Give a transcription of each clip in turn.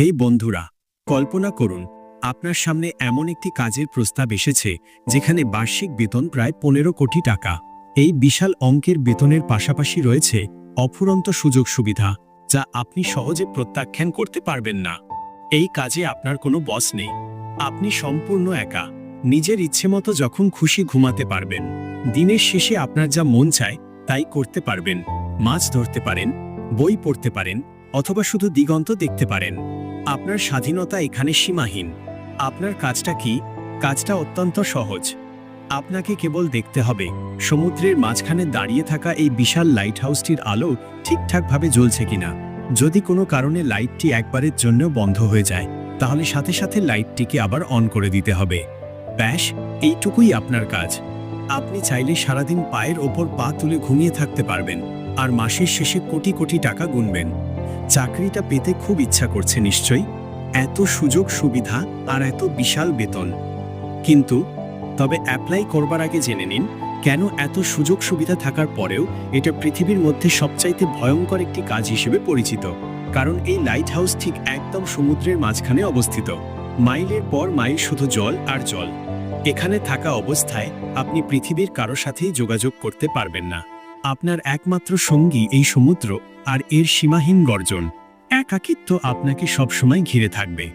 হেই বন্ধুরা, কল্পনা করুন, আপনার সামনে এমন একটি কাজের প্রস্তাব এসেছে, যেখানে বার্ষিক বেতন প্রায় পনেরো কোটি টাকা। এই বিশাল অঙ্কের বেতনের পাশাপাশি রয়েছে অফুরন্ত সুযোগ সুবিধা, যা আপনি সহজে প্রত্যাখ্যান করতে পারবেন না। এই কাজে আপনার কোনো বস নেই। আপনি সম্পূর্ণ একা। নিজের ইচ্ছে মতো যখন খুশি ঘুমাতে পারবেন। দিনের শেষে আপনার যা মন চায়, তাই করতে পারবেন। মাছ ধরতে পারেন, বই পড়তে পারেন, অথবা শুধু দিগন্ত দেখতে পারেন। আপনার স্বাধীনতা এখানে সীমাহীন। আপনার কাজটা কি? কাজটা অত্যন্ত সহজ। আপনাকে কেবল দেখতে হবে। সমুদ্রের মাঝখানে দাঁড়িয়ে থাকা এই বিশাল লাইট হাউসটির আলো ঠিকঠাকভাবে জ্বলছে কিনা। যদি কোনো কারণে লাইটটি একবারের জন্য বন্ধ হয়ে যায়, তাহলে সাথে সাথে লাইটটিকে আবার অন করে দিতে হবে। ব্যাস, এইটুকুই আপনার কাজ। আপনি চাইলে সারাদিন পায়ের ওপর পা তুলে ঘুমিয়ে থাকতে পারবেন, আর মাসের শেষে কোটি কোটি টাকা গুনবেন। চাকরিটা পেতে খুব ইচ্ছা করছে নিশ্চয়ই। এত সুযোগ সুবিধা আর এত বিশাল বেতন। কিন্তু তবে অ্যাপ্লাই করবার আগে জেনে নিন, কেন এত সুযোগ সুবিধা থাকার পরেও এটা পৃথিবীর মধ্যে সবচাইতে ভয়ঙ্কর একটি কাজ হিসেবে পরিচিত। কারণ এই লাইট হাউস ঠিক একদম সমুদ্রের মাঝখানে অবস্থিত। মাইলের পর মাইল শুধু জল আর জল। এখানে থাকা অবস্থায় আপনি পৃথিবীর কারও সাথেই যোগাযোগ করতে পারবেন না। আপনার একমাত্র সঙ্গী এই সমুদ্র আর এর সীমাহীন গর্জন। একাকিত্ব আপনাকে সবসময় ঘিরে থাকবে।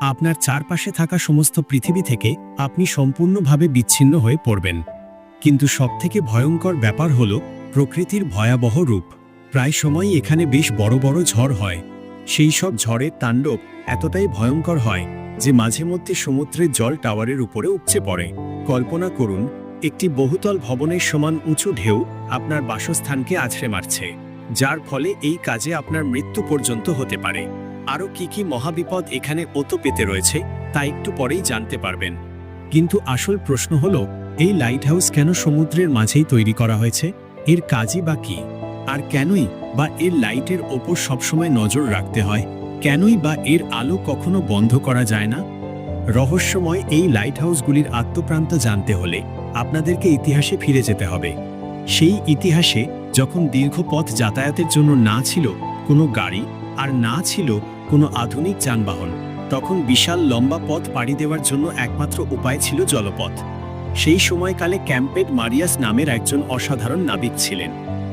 আপনার চারপাশে থাকা সমস্ত পৃথিবী থেকে আপনি সম্পূর্ণভাবে বিচ্ছিন্ন হয়ে পড়বেন। কিন্তু সবথেকে ভয়ঙ্কর ব্যাপার হল প্রকৃতির ভয়াবহ রূপ। প্রায় সময়ই এখানে বেশ বড় বড় ঝড় হয়। সেই সব ঝড়ের তাণ্ডব এতটাই ভয়ঙ্কর হয় যে মাঝে মধ্যে সমুদ্রের জল টাওয়ারের উপরে উপচে পড়ে। কল্পনা করুন একটি বহুতল ভবনের সমান উঁচু ঢেউ আপনার বাসস্থানকে আছড়ে মারছে, যার ফলে এই কাজে আপনার মৃত্যু পর্যন্ত হতে পারে। আরও কি কি মহাবিপদ এখানে ওতো পেতে রয়েছে, তা একটু পরেই জানতে পারবেন। কিন্তু আসল প্রশ্ন হল, এই লাইট হাউস কেন সমুদ্রের মাঝেই তৈরি করা হয়েছে? এর কাজই বা কি? আর কেনই বা এর লাইটের ওপর সবসময় নজর রাখতে হয়? কেনই বা এর আলো কখনো বন্ধ করা যায় না? রহস্যময় এই লাইট হাউসগুলির আত্মপ্রান্ত জানতে হলে আপনাদেরকে ইতিহাসে ফিরে যেতে হবে। সেই ইতিহাসে যখন দীর্ঘ পথ যাতায়াতের জন্য না ছিল কোনো গাড়ি আর না ছিল কোনো আধুনিক যানবাহন, তখন বিশাল লম্বা পথ পাড়ি দেওয়ার জন্য একমাত্র উপায় ছিল জলপথ। সেই সময়কালে ক্যাম্পেড মারিয়াস নামের একজন অসাধারণ নাবিক ছিলেন।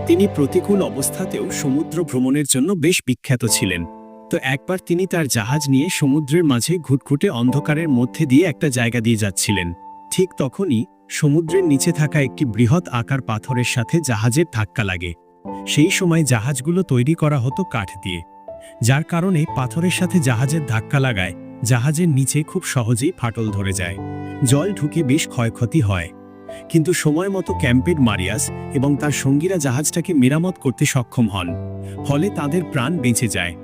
তিনি প্রতিকূল অবস্থাতেও সমুদ্র ভ্রমণের জন্য বেশ বিখ্যাত ছিলেন। তো একবার তিনি তার জাহাজ নিয়ে সমুদ্রের মাঝে ঘুটঘুটে অন্ধকারের মধ্যে দিয়ে একটা জায়গা দিয়ে যাচ্ছিলেন। ঠিক তখনই সমুদ্রের নিচে থাকা একটি বৃহৎ আকার পাথরের সাথে জাহাজের ধাক্কা লাগে। সেই সময় জাহাজগুলো তৈরি করা হতো কাঠ দিয়ে। যার কারণে পাথরের সাথে জাহাজের ধাক্কা লাগায়, জাহাজের নিচে খুব সহজেই ফাটল ধরে যায়। জল ঢুকে বেশ ক্ষয়ক্ষতি হয়। কিন্তু সময় মতো ক্যাম্পেড মারিয়াস এবং তার সঙ্গীরা জাহাজটাকে মেরামত করতে সক্ষম হন, ফলে তাদের প্রাণ বেঁচে যায়।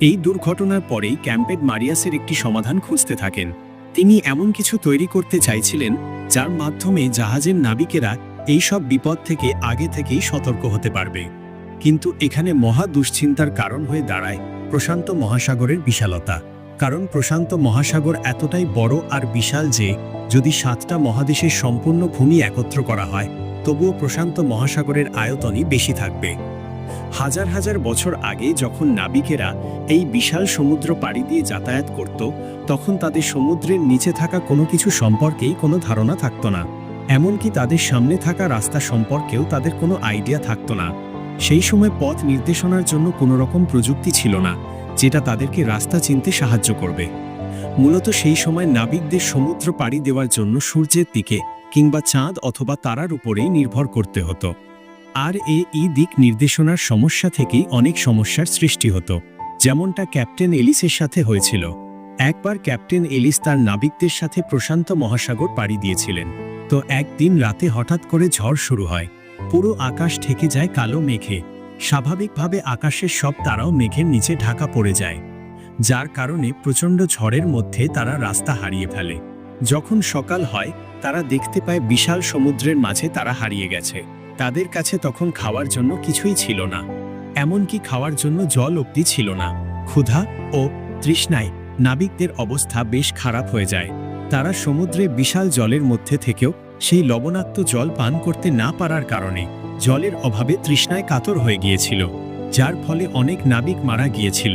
এই দুর্ঘটনার পরেই ক্যাম্পেড মারিয়াসের একটি সমাধান খুঁজতে থাকেন। তিনি এমন কিছু তৈরি করতে চাইছিলেন, যার মাধ্যমে জাহাজের নাবিকেরা এই সব বিপদ থেকে আগে থেকেই সতর্ক হতে পারবে। কিন্তু এখানে মহা দুশ্চিন্তার কারণ হয়ে দাঁড়ায় প্রশান্ত মহাসাগরের বিশালতা। কারণ প্রশান্ত মহাসাগর এতটাই বড় আর বিশাল যে, যদি সাতটা মহাদেশের সম্পূর্ণ ভূমি একত্র করা হয়, তবুও প্রশান্ত মহাসাগরের আয়তনই বেশি থাকবে। হাজার হাজার বছর আগে যখন নাবিকেরা এই বিশাল সমুদ্র পাড়ি দিয়ে যাতায়াত করত, তখন তাদের সমুদ্রের নিচে থাকা কোনো কিছু সম্পর্কেই কোনো ধারণা থাকত না। এমনকি তাদের সামনে থাকা রাস্তা সম্পর্কেও তাদের কোনো আইডিয়া থাকত না। সেই সময় পথ নির্দেশনার জন্য কোনো রকম প্রযুক্তি ছিল না, যেটা তাদেরকে রাস্তা চিনতে সাহায্য করবে। মূলত সেই সময় নাবিকদের সমুদ্র পাড়ি দেওয়ার জন্য সূর্যের দিকে কিংবা চাঁদ অথবা তারার উপরেই নির্ভর করতে হতো। আর এ ই দিক নির্দেশনার সমস্যা থেকেই অনেক সমস্যার সৃষ্টি হতো। যেমনটা ক্যাপ্টেন এলিসের সাথে হয়েছিল। একবার ক্যাপ্টেন এলিস তার নাবিকদের সাথে প্রশান্ত মহাসাগর পাড়ি দিয়েছিলেন। তো একদিন রাতে হঠাৎ করে ঝড় শুরু হয়। পুরো আকাশ ঠেকে যায় কালো মেঘে। স্বাভাবিকভাবে আকাশের সব তারাও মেঘের নিচে ঢাকা পড়ে যায়। যার কারণে প্রচণ্ড ঝড়ের মধ্যে তারা রাস্তা হারিয়ে ফেলে। যখন সকাল হয়, তারা দেখতে পায় বিশাল সমুদ্রের মাঝে তারা হারিয়ে গেছে। তাদের কাছে তখন খাওয়ার জন্য কিছুই ছিল না। এমনকি খাওয়ার জন্য জল অব্দি ছিল না। ক্ষুধা ও তৃষ্ণায় নাবিকদের অবস্থা বেশ খারাপ হয়ে যায়। তারা সমুদ্রে বিশাল জলের মধ্যে থেকেও সেই লবণাক্ত জল পান করতে না পারার কারণে জলের অভাবে তৃষ্ণায় কাতর হয়ে গিয়েছিল, যার ফলে অনেক নাবিক মারা গিয়েছিল।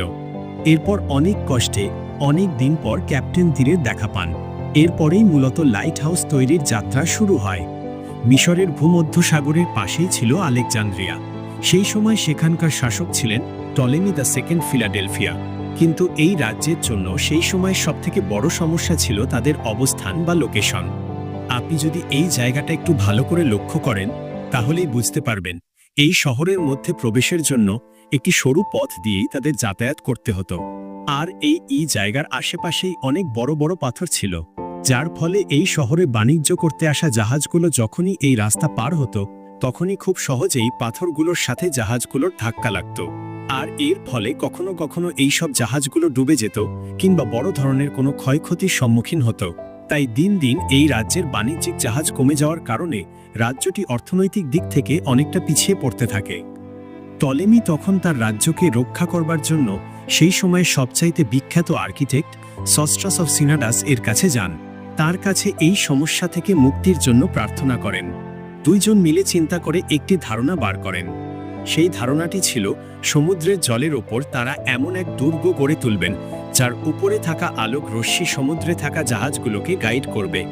এরপর অনেক কষ্টে অনেক দিন পর ক্যাপ্টেন তীরের দেখা পান। এরপরেই মূলত লাইট হাউস তৈরির যাত্রা শুরু হয়। মিশরের ভূমধ্যসাগরের পাশেই ছিল আলেকজান্দ্রিয়া। সেই সময় সেখানকার শাসক ছিলেন টলেমি দ্য সেকেন্ড ফিলাডেলফিয়া। কিন্তু এই রাজ্যের জন্য সেই সময় সবথেকে বড় সমস্যা ছিল তাদের অবস্থান বা লোকেশন। আপনি যদি এই জায়গাটা একটু ভালো করে লক্ষ্য করেন, তাহলেই বুঝতে পারবেন, এই শহরের মধ্যে প্রবেশের জন্য একটি সরু পথ দিয়েই তাদের যাতায়াত করতে হতো। আর এই ই জায়গার আশেপাশেই অনেক বড় বড় পাথর ছিল। যার ফলে এই শহরে বাণিজ্য করতে আসা জাহাজগুলো যখনই এই রাস্তা পার হতো, তখনই খুব সহজেই পাথরগুলোর সাথে জাহাজগুলোর ধাক্কা লাগত। আর এর ফলে কখনো কখনো এই সব জাহাজগুলো ডুবে যেত কিংবা বড় ধরনের কোনো ক্ষয়ক্ষতির সম্মুখীন হতো। তাই দিন দিন এই রাজ্যের বাণিজ্যিক জাহাজ কমে যাওয়ার কারণে রাজ্যটি অর্থনৈতিক দিক থেকে অনেকটা পিছিয়ে পড়তে থাকে। টলেমি তখন তার রাজ্যকে রক্ষা করবার জন্য সেই সময় সবচাইতে বিখ্যাত আর্কিটেক্ট সস্ট্রাস অফ সিনাডাস এর কাছে যান। তার কাছে এই সমস্যা থেকে মুক্তির জন্য প্রার্থনা করেন। দুইজন মিলে চিন্তা করে একটি ধারণা বার করেন। সেই ধারণাটি ছিল, সমুদ্রের জলের ওপর তারা এমন এক দুর্গ গড়ে তুলবেন, যার উপরে থাকা আলোক রশ্মি সমুদ্রে থাকা জাহাজগুলোকে গাইড করবে।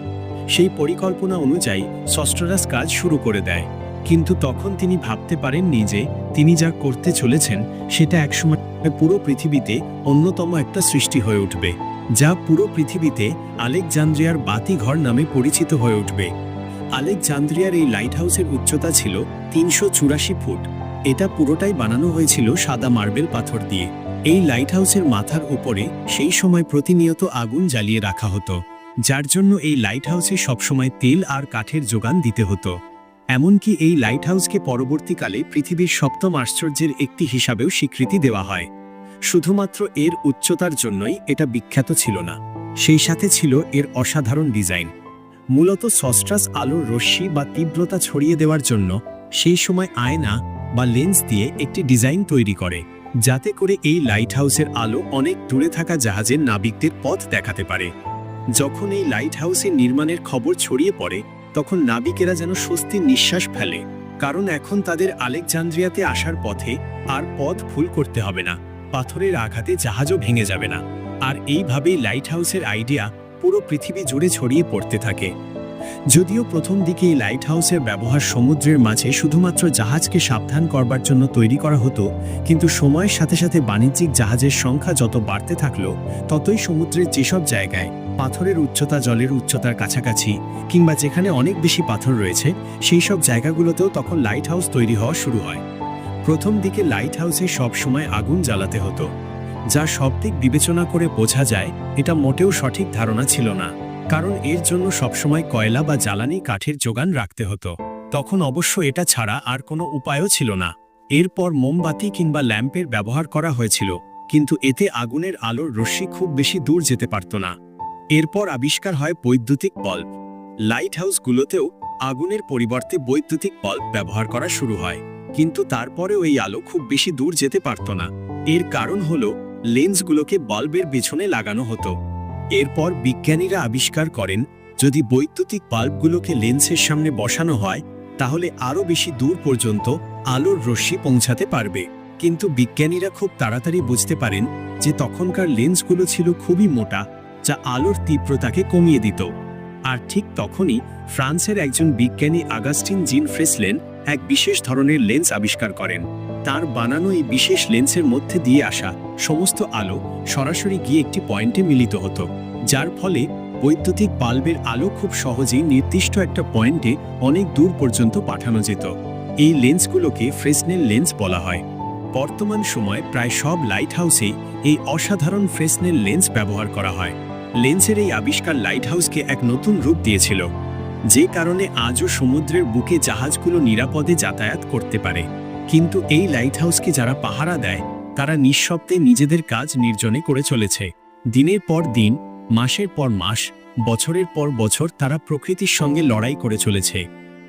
সেই পরিকল্পনা অনুযায়ী সস্টরাস কাজ শুরু করে দেয়। কিন্তু তখন তিনি ভাবতে পারেননি যে তিনি যা করতে চলেছেন, সেটা একসময় পুরো পৃথিবীতে অন্যতম একটা সৃষ্টি হয়ে উঠবে। যা পুরো পৃথিবীতে আলেকজান্দ্রিয়ার বাতিঘর নামে পরিচিত হয়ে উঠবে। আলেকজান্দ্রিয়ার এই লাইট হাউসের উচ্চতা ছিল তিনশো চুরাশি ফুট। এটা পুরোটাই বানানো হয়েছিল সাদা মার্বেল পাথর দিয়ে। এই লাইট হাউসের মাথার উপরে সেই সময় প্রতিনিয়ত আগুন জ্বালিয়ে রাখা হতো, যার জন্য এই লাইট হাউসে সবসময় তেল আর কাঠের যোগান দিতে হতো। এমনকি এই লাইট হাউসকে পরবর্তীকালে পৃথিবীর সপ্তম আশ্চর্যের একটি হিসাবেও স্বীকৃতি দেওয়া হয়। শুধুমাত্র এর উচ্চতার জন্যই এটা বিখ্যাত ছিল না। সেই সাথে ছিল এর অসাধারণ ডিজাইন। মূলত সস্ট্রাস আলোর রশ্মি বা তীব্রতা ছড়িয়ে দেওয়ার জন্য সেই সময় আয়না বা লেন্স দিয়ে একটি ডিজাইন তৈরি করে, যাতে করে এই লাইট হাউসের আলো অনেক দূরে থাকা জাহাজের নাবিকদের পথ দেখাতে পারে। যখন এই লাইট হাউসের নির্মাণের খবর ছড়িয়ে পড়ে, তখন নাবিকেরা যেন স্বস্তির নিঃশ্বাস ফেলে, কারণ এখন তাদের আলেকজান্দ্রিয়াতে আসার পথে আর পথ ভুল করতে হবে না। পাথরের আঘাতে জাহাজও ভেঙে যাবে না। আর এইভাবেই লাইট হাউসের আইডিয়া পুরো পৃথিবী জুড়ে ছড়িয়ে পড়তে থাকে। যদিও প্রথম দিকে এই লাইট হাউসের ব্যবহার সমুদ্রের মাঝে শুধুমাত্র জাহাজকে সাবধান করবার জন্য তৈরি করা হতো, কিন্তু সময়ের সাথে সাথে বাণিজ্যিক জাহাজের সংখ্যা যত বাড়তে থাকল, ততই সমুদ্রের যেসব জায়গায় পাথরের উচ্চতা, জলের উচ্চতার কাছাকাছি কিংবা যেখানে অনেক বেশি পাথর রয়েছে, সেই সব জায়গাগুলোতেও তখন লাইট হাউস তৈরি হওয়া শুরু হয়। প্রথম দিকে লাইট হাউসে সবসময় আগুন জ্বালাতে হতো। যা সব দিক বিবেচনা করে বোঝা যায়, এটা মোটেও সঠিক ধারণা ছিল না। কারণ এর জন্য সবসময় কয়লা বা জ্বালানি কাঠের যোগান রাখতে হতো। তখন অবশ্য এটা ছাড়া আর কোনো উপায়ও ছিল না। এরপর মোমবাতি কিংবা ল্যাম্পের ব্যবহার করা হয়েছিল, কিন্তু এতে আগুনের আলোর রশ্মি খুব বেশি দূর যেতে পারত না। এরপর আবিষ্কার হয় বৈদ্যুতিক বাল্ব। লাইট হাউসগুলোতেও আগুনের পরিবর্তে বৈদ্যুতিক বাল্ব ব্যবহার করা শুরু হয়। কিন্তু তারপরেও এই আলো খুব বেশি দূর যেতে পারত না। এর কারণ হলো, লেন্সগুলোকে বাল্বের পেছনে লাগানো হতো। এরপর বিজ্ঞানীরা আবিষ্কার করেন, যদি বৈদ্যুতিক বাল্বগুলোকে লেন্সের সামনে বসানো হয়, তাহলে আরও বেশি দূর পর্যন্ত আলোর রশ্মি পৌঁছাতে পারবে। কিন্তু বিজ্ঞানীরা খুব তাড়াতাড়ি বুঝতে পারেন যে তখনকার লেন্সগুলো ছিল খুবই মোটা, যা আলোর তীব্রতাকে কমিয়ে দিত। আর ঠিক তখনই ফ্রান্সের একজন বিজ্ঞানী আগাস্টিন জিন ফ্রেসলেন এক বিশেষ ধরনের লেন্স আবিষ্কার করেন। তার বানানো এই বিশেষ লেন্সের মধ্যে দিয়ে আসা সমস্ত আলো সরাসরি গিয়ে একটি পয়েন্টে মিলিত হতো, যার ফলে বৈদ্যুতিক বাল্বের আলো খুব সহজেই নির্দিষ্ট একটা পয়েন্টে অনেক দূর পর্যন্ত পাঠানো যেত। এই লেন্সগুলোকে ফ্রেসনেল লেন্স বলা হয়। বর্তমান সময়ে প্রায় সব লাইট হাউসে এই অসাধারণ ফ্রেসনেল লেন্স ব্যবহার করা হয়। লেন্সের এই আবিষ্কার লাইট হাউসকে এক নতুন রূপ দিয়েছিল। যে কারণে আজও সমুদ্রের বুকে জাহাজগুলো নিরাপদে যাতায়াত করতে পারে। কিন্তু এই লাইট হাউসকে যারা পাহারা দেয়, তারা নিঃশব্দে নিজেদের কাজ নির্জনে করে চলেছে। দিনের পর দিন, মাসের পর মাস, বছরের পর বছর তারা প্রকৃতির সঙ্গে লড়াই করে চলেছে।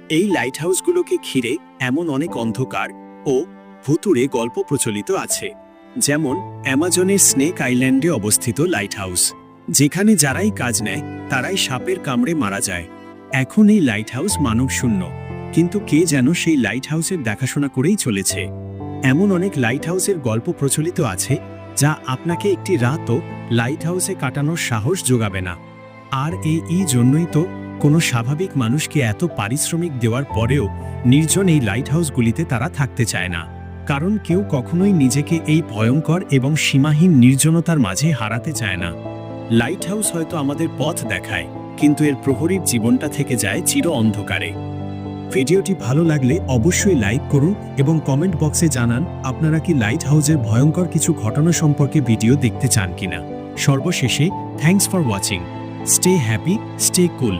এই লাইট হাউসগুলোকে ঘিরে এমন অনেক অন্ধকার ও ভুতুরে গল্প প্রচলিত আছে। যেমন, অ্যামাজনের স্নেক আইল্যান্ডে অবস্থিত লাইট হাউস যেখানে যারাই কাজ নেয়, তারাই সাপের কামড়ে মারা যায়। এখন এই লাইট হাউস মানব শূন্য কিন্তু কে যেন সেই লাইট হাউসের দেখাশোনা করেই চলেছে। এমন অনেক লাইট হাউসের গল্প প্রচলিত আছে, যা আপনাকে একটি রাতও লাইট হাউসে কাটানোর সাহস যোগাবে না। আর এই এই জন্যই তো কোনো স্বাভাবিক মানুষকে এত পারিশ্রমিক দেওয়ার পরেও নির্জন এই লাইট হাউসগুলিতে তারা থাকতে চায় না। কারণ কেউ কখনোই নিজেকে এই ভয়ঙ্কর এবং সীমাহীন নির্জনতার মাঝে হারাতে চায় না। লাইট হাউস হয়তো আমাদের পথ দেখায়। কিন্তু এর প্রহরীর জীবনটা থেকে যায় চির অন্ধকারে। ভিডিওটি ভালো লাগলে অবশ্যই লাইক করুন এবং কমেন্ট বক্সে জানান, আপনারা কি লাইট হাউজের ভয়ঙ্কর কিছু ঘটনা সম্পর্কে ভিডিও দেখতে চান কিনা। সর্বশেষে thanks for watching. Stay happy, stay cool.